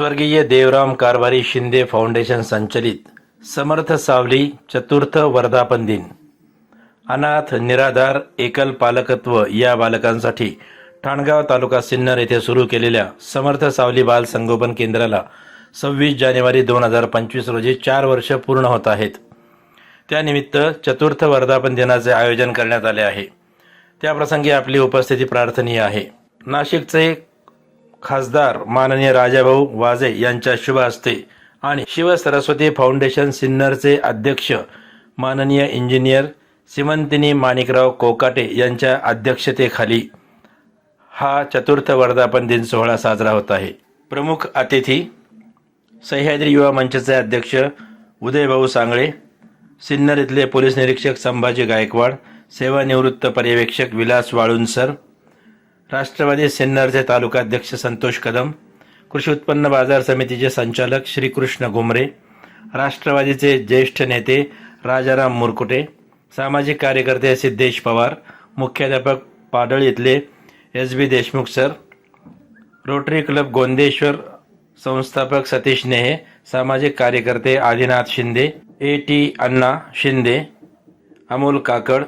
स्वर्गीय देवराम कारभारी शिंदे फाउंडेशन संचलित समर्थ सावली चतुर्थ वर्धापन दिन. अनाथ निराधार एकल पालकत्व या बालकांसाठी ठाणगाव तालुका सिन्नर येथे सुरू केलेल्या समर्थ सावली बाल संगोपन केंद्राला सव्वीस जानेवारी दोन हजार पंचवीस रोजी चार वर्ष पूर्ण होत आहेत. त्यानिमित्त चतुर्थ वर्धापन दिनाचे आयोजन करण्यात आले आहे. त्याप्रसंगी आपली उपस्थिती प्रार्थनीय आहे. नाशिकचे खासदार माननीय राजाभाऊ वाजे यांच्या शुभ हस्ते आणि शिव सरस्वती फाउंडेशन सिन्नरचे अध्यक्ष माननीय इंजिनियर सिमंतिनी माणिकराव कोकाटे यांच्या अध्यक्षतेखाली हा चतुर्थ वर्धापन दिन सोहळा साजरा होत आहे. प्रमुख अतिथी सह्याद्री युवा मंचचे अध्यक्ष उदयभाऊ सांगळे सिन्नर इथले पोलीस निरीक्षक संभाजी गायकवाड सेवानिवृत्त पर्यवेक्षक विलास वाळुंसर राष्ट्रवादी सिन्नरचे तालुकाध्यक्ष संतोष कदम कृषी उत्पन्न बाजार समितीचे संचालक श्रीकृष्ण घुमरे राष्ट्रवादीचे ज्येष्ठ नेते राजाराम मुरकुटे सामाजिक कार्यकर्ते सिद्धेश पवार मुख्याध्यापक पाडळ इथले S B Deshmukh sir rotary club Gondeshwar संस्थापक सतीश नेहे सामाजिक कार्यकर्ते आदिनाथ शिंदे ए टी अण्णा शिंदे अमोल काकड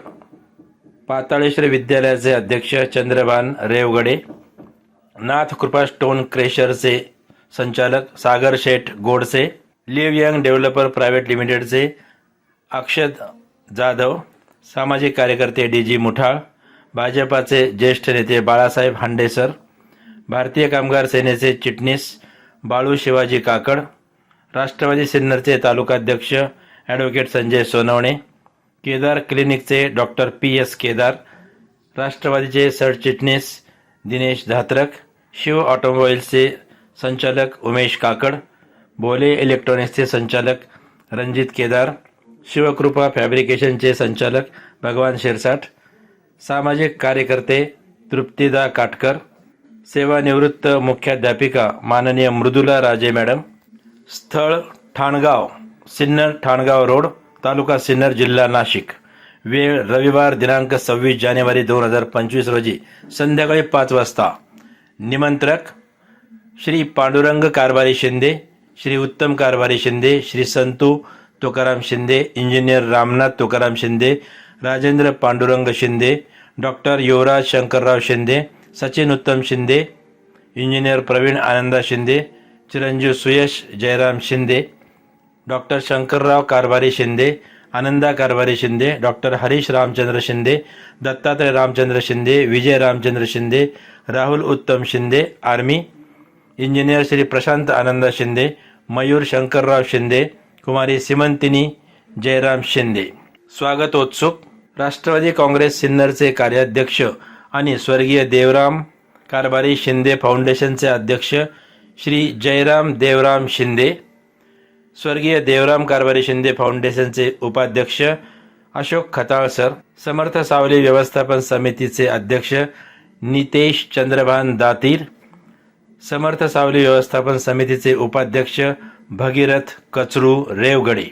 पाताळेश्वर विद्यालयाचे अध्यक्ष चंद्रभान रेवगडे नाथ कृपा स्टोन क्रेशरचे संचालक Sagar Sheth Godse live young developer private लिमिटेडचे अक्षत जाधव सामाजिक कार्यकर्ते डी जी मुठाळ भाजपाचे ज्येष्ठ नेते बाळासाहेब हांडेसर भारतीय कामगार सेनेचे चिटणीस बाळू शिवाजी काकड राष्ट्रवादी सिन्नरचे तालुकाध्यक्ष ॲडव्होकेट संजय सोनवणे केदार क्लिनिकचे डॉक्टर पी एस केदार राष्ट्रवादीचे सरचिटणीस दिनेश धात्रक शिव ऑटोमोबाईल्सचे संचालक उमेश काकड बोले इलेक्ट्रॉनिक्सचे संचालक रणजित केदार शिवकृपा फॅब्रिकेशनचे संचालक भगवान शिरसाट सामाजिक कार्यकर्ते तृप्तिदा काटकर सेवानिवृत्त मुख्याध्यापिका माननीय मृदुला राजे मॅडम स्थळ ठाणगाव सिन्नर ठाणगाव रोड तालुका सिन्नर जिल्हा नाशिक. वेळ रविवार दिनांक सव्वीस जानेवारी दोन हजार पंचवीस रोजी संध्याकाळी पाच वाजता. निमंत्रक Shri Pandurang कारभारी Shinde Shri Uttam Karbhari Shinde Shri Santu Tukaram Shinde engineer Ramnath Tukaram Shinde Rajendra Pandurang Shinde doctor Yuvraj Shankarrao Shinde Sachin Uttam Shinde engineer Pravin Ananda Shinde चिरंजीव Suyash Jayram Shinde doctor Shankarrao Karbhari Shinde Ananda Karbhari Shinde doctor Harish Ramchandra Shinde Dattatray Ramchandra Shinde Vijay Ramchandra Shinde Rahul Uttam Shinde army engineer Shri Prashant Anand Shinde Mayur Shankarrao Shinde कुमारी सिमंतिनी जयराम शिंदे. स्वागतोत्सुक. Rashtrawadi Congress सिन्नरचे कार्याध्यक्ष आणि स्वर्गीय देवराम कारभारी शिंदे फाउंडेशनचे अध्यक्ष श्री जयराम देवराम शिंदे. स्वर्गीय देवराम कारभारी शिंदे फाउंडेशनचे उपाध्यक्ष अशोक खताळ सर समर्थ सावली व्यवस्थापन समितीचे अध्यक्ष नितेश चंद्रभान दातीर समर्थ सावली व्यवस्थापन समितीचे उपाध्यक्ष भगीरथ कचरू रेवगडे.